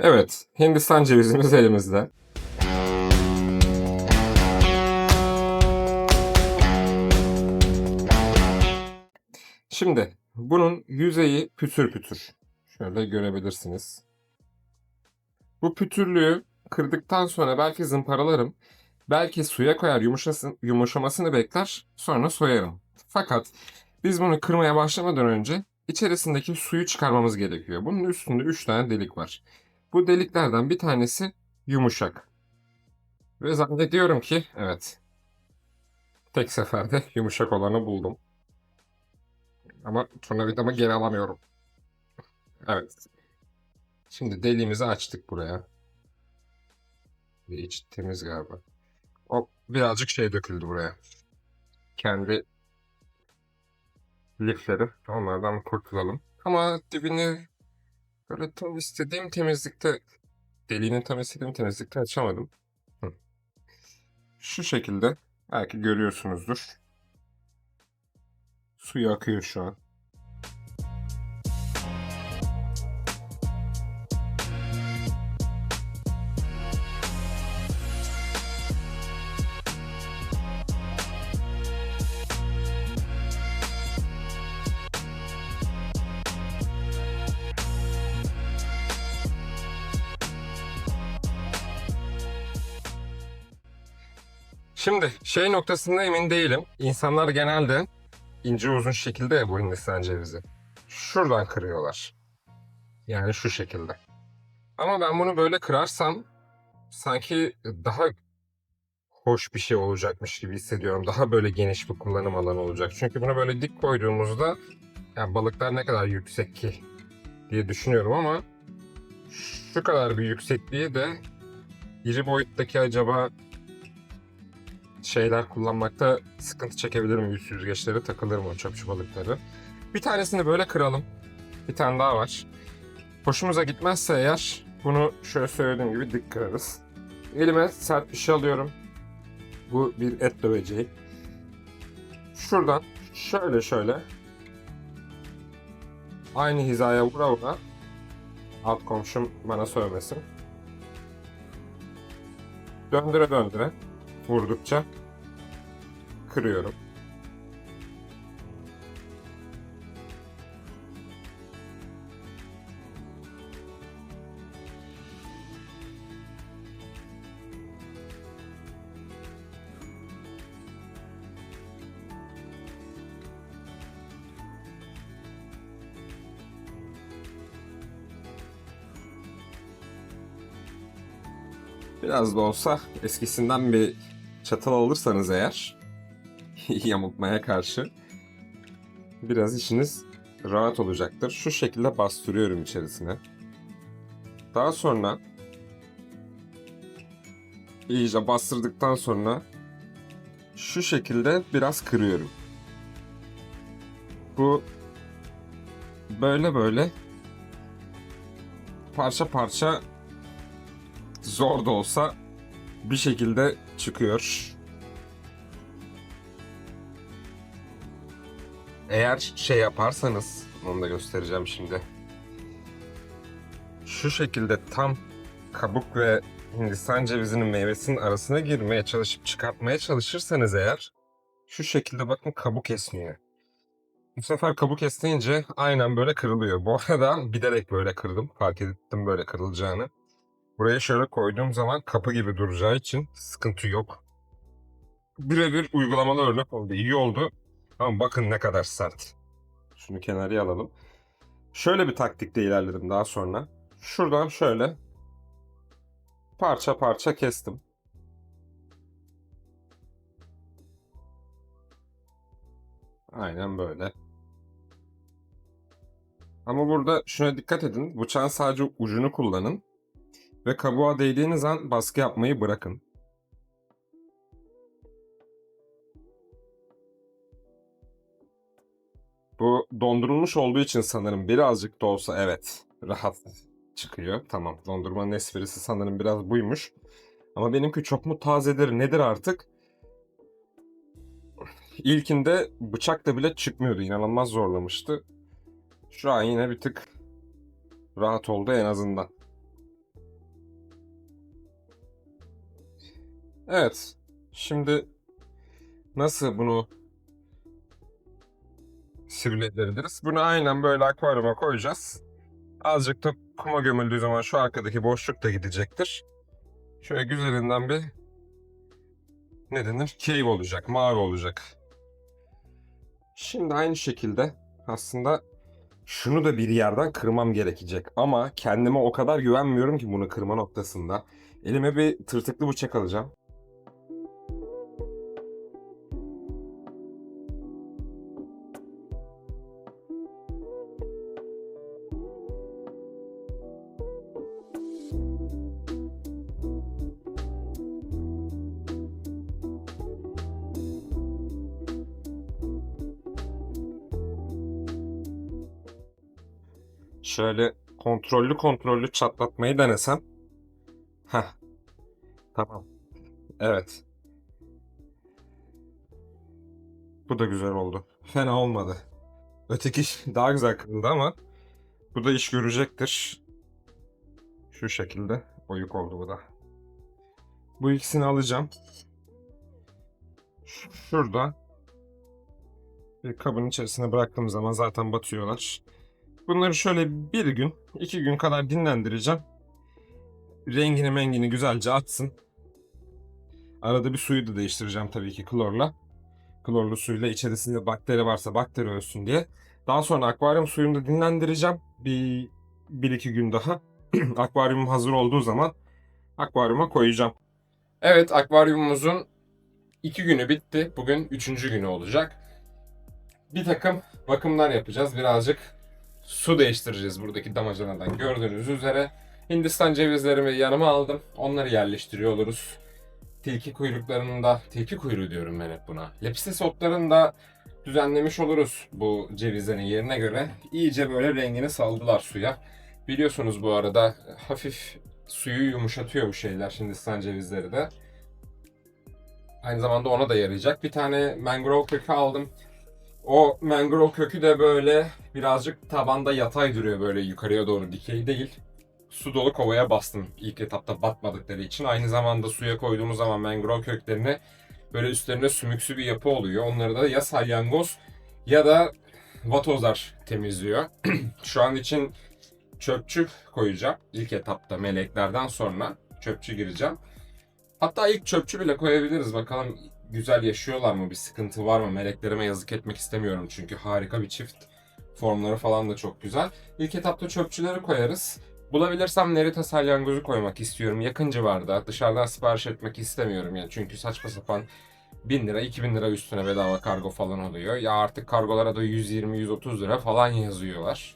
Evet, Hindistan cevizimiz elimizde. Şimdi bunun yüzeyi pütür pütür. Şöyle görebilirsiniz. Bu pütürlüğü kırdıktan sonra belki zımparalarım. Belki suya koyar yumuşasın, yumuşamasını bekler sonra soyarım. Fakat biz bunu kırmaya başlamadan önce içerisindeki suyu çıkarmamız gerekiyor. Bunun üstünde 3 tane delik var. Bu deliklerden bir tanesi yumuşak. Ve zannediyorum ki evet tek seferde yumuşak olanı buldum. Ama tornavidamı geri alamıyorum. Evet. Şimdi deliğimizi açtık buraya. Bir iç temiz galiba. O birazcık şey döküldü buraya. Kendi lifleri. Onlardan kurtulalım. Ama dibini böyle tam istediğim temizlikte deliğini tam istediğim temizlikte açamadım. Şu şekilde belki görüyorsunuzdur. Suyu akıyor şu an. Şimdi şey noktasında emin değilim. İnsanlar genelde ince uzun şekilde ya bu Hindistan cevizi. Şuradan kırıyorlar. Yani şu şekilde. Ama ben bunu böyle kırarsam sanki daha hoş bir şey olacakmış gibi hissediyorum. Daha böyle geniş bir kullanım alanı olacak. Çünkü bunu böyle dik koyduğumuzda yani balıklar ne kadar yüksek ki diye düşünüyorum ama şu kadar bir yüksekliği de iri boyuttaki acaba şeyler kullanmakta sıkıntı çekebilirim. Yüz süzgeçleri takılır mı o çöpçü balıkları. Bir tanesini böyle kıralım. Bir tane daha var. Hoşumuza gitmezse eğer bunu şöyle söylediğim gibi dik kırarız. Elime sert bir şey alıyorum. Bu bir et döveceği. Şuradan şöyle şöyle aynı hizaya vura vura alt komşum bana sövmesin. Döndüre döndüre vurdukça kırıyorum. Biraz da olsa eskisinden bir çatal alırsanız eğer yamultmaya karşı biraz işiniz rahat olacaktır. Şu şekilde bastırıyorum içerisine. Daha sonra iyice bastırdıktan sonra şu şekilde biraz kırıyorum. Bu böyle böyle parça parça zor da olsa bir şekilde çıkıyor. Eğer şey yaparsanız, onu da göstereceğim şimdi. Şu şekilde tam kabuk ve Hindistan cevizinin meyvesinin arasına girmeye çalışıp çıkartmaya çalışırsanız eğer şu şekilde bakın kabuk esniyor. Bu sefer kabuk esneyince aynen böyle kırılıyor. Bu arada bilerek böyle kırdım. Fark ettim böyle kırılacağını. Buraya şöyle koyduğum zaman kapı gibi duracağı için sıkıntı yok. Birebir uygulamalı örnek oldu. İyi oldu. Ama bakın ne kadar sert. Şunu kenarıya alalım. Şöyle bir taktikte ilerledim daha sonra. Şuradan şöyle parça parça kestim. Aynen böyle. Ama burada şuna dikkat edin. Bıçağın sadece ucunu kullanın. Ve kabuğa değdiğiniz an baskı yapmayı bırakın. Bu dondurulmuş olduğu için sanırım birazcık da olsa evet rahat çıkıyor. Tamam dondurmanın esprisi sanırım biraz buymuş. Ama benimki çok mu tazedir nedir artık? İlkinde bıçakla bile çıkmıyordu. İnanılmaz zorlamıştı. Şu an yine bir tık rahat oldu en azından. Evet. Şimdi nasıl bunu simüle edebiliriz? Bunu aynen böyle akvaryuma koyacağız. Azıcık da kuma gömüldüğü zaman şu arkadaki boşluk da gidecektir. Şöyle güzelinden bir ne denir? Cave olacak, mavi olacak. Şimdi aynı şekilde aslında şunu da bir yerden kırmam gerekecek. Ama kendime o kadar güvenmiyorum ki bunu kırma noktasında. Elime bir tırtıklı bıçak alacağım. Şöyle kontrollü kontrollü çatlatmayı denesem. Heh. Tamam. Evet. Bu da güzel oldu. Fena olmadı. Öteki daha güzel kırıldı ama bu da iş görecektir. Şu şekilde oyuk oldu bu da. Bu ikisini alacağım. Şurada bir kabın içerisine bıraktığım zaman zaten batıyorlar. Bunları şöyle bir gün, iki gün kadar dinlendireceğim. Rengini mengini güzelce atsın. Arada bir suyu da değiştireceğim tabii ki klorla. Klorlu suyla içerisinde bakteri varsa bakteri ölsün diye. Daha sonra akvaryum suyunu da dinlendireceğim. Bir, bir iki gün daha. Akvaryumum hazır olduğu zaman akvaryuma koyacağım. Evet akvaryumumuzun iki günü bitti. Bugün üçüncü günü olacak. Bir takım bakımlar yapacağız. Birazcık su değiştireceğiz buradaki damacanadan gördüğünüz üzere. Hindistan cevizlerimi yanıma aldım. Onları yerleştiriyor oluruz. Tilki kuyruklarının da, tilki kuyruğu diyorum ben hep buna. Lepistes otlarını da düzenlemiş oluruz bu cevizlerin yerine göre. İyice böyle rengini saldılar suya. Biliyorsunuz bu arada hafif suyu yumuşatıyor bu şeyler Hindistan cevizleri de. Aynı zamanda ona da yarayacak. Bir tane mangrove kökü aldım. O mangrove kökü de böyle birazcık tabanda yatay duruyor böyle yukarıya doğru dikey değil. Su dolu kovaya bastım ilk etapta batmadıkları için. Aynı zamanda suya koyduğumuz zaman mangrove köklerini böyle üstlerinde sümüksü bir yapı oluyor. Onları da ya salyangoz ya da vatozlar temizliyor. Şu an için çöpçü koyacağım. İlk etapta meleklerden sonra çöpçü gireceğim. Hatta ilk çöpçü bile koyabiliriz. Bakalım güzel yaşıyorlar mı? Bir sıkıntı var mı? Meleklerime yazık etmek istemiyorum çünkü harika bir çift. Formları falan da çok güzel. İlk etapta çöpçüleri koyarız. Bulabilirsem Nerita salyangozu koymak istiyorum. Yakın civarda. Dışarıdan sipariş etmek istemiyorum yani. Çünkü saçma sapan 1000 lira, 2000 lira üstüne bedava kargo falan oluyor. Ya artık kargolara da 120-130 lira falan yazıyorlar.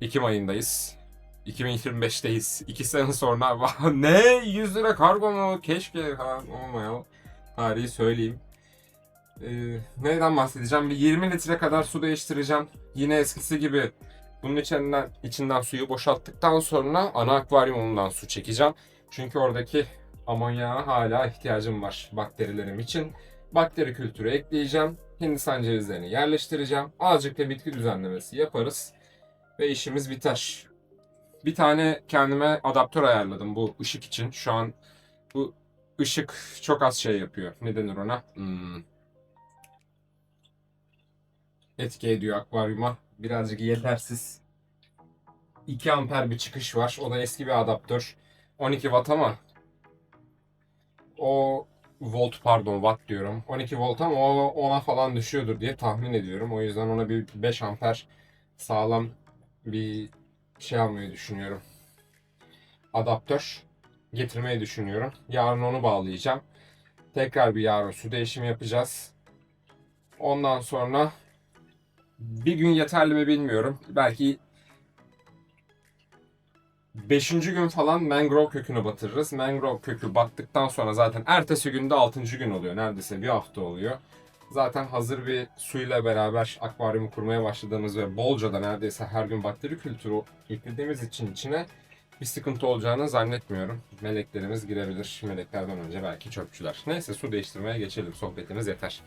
Ekim ayındayız. 2025'teyiz. 2 sene sonra ne 100 lira kargo mu? Keşke falan olmuyor. Tarihi söyleyeyim. Ee, neyden bahsedeceğim? Bir 20 litre kadar su değiştireceğim. Yine eskisi gibi bunun içinden, içinden suyu boşalttıktan sonra ana akvaryumumdan su çekeceğim. Çünkü oradaki amonyağa hala ihtiyacım var bakterilerim için. Bakteri kültürü ekleyeceğim. Hindistan cevizlerini yerleştireceğim. Azıcık da bitki düzenlemesi yaparız. Ve işimiz biter. Bir tane kendime adaptör ayarladım bu ışık için. Şu an bu ışık çok az şey yapıyor. Ne denir ona? Hmm. Etki ediyor akvaryuma. Birazcık yetersiz. 2 amper bir çıkış var. O da eski bir adaptör. 12 watt ama o volt pardon watt diyorum. 12 volt ama o ona falan düşüyordur diye tahmin ediyorum. O yüzden ona bir 5 amper sağlam bir şey almayı düşünüyorum. Adaptör getirmeyi düşünüyorum. Yarın onu bağlayacağım. Tekrar bir yarın su değişimi yapacağız. Ondan sonra bir gün yeterli mi bilmiyorum. Belki Beşinci gün falan mangrove kökünü batırırız. Mangrove kökü battıktan sonra zaten ertesi günde altıncı gün oluyor. Neredeyse bir hafta oluyor. Zaten hazır bir suyla beraber akvaryumu kurmaya başladığımız ve bolca da neredeyse her gün bakteri kültürü eklediğimiz için içine bir sıkıntı olacağını zannetmiyorum. Meleklerimiz girebilir. Meleklerden önce belki çöpçüler. Neyse su değiştirmeye geçelim. Sohbetimiz yeter.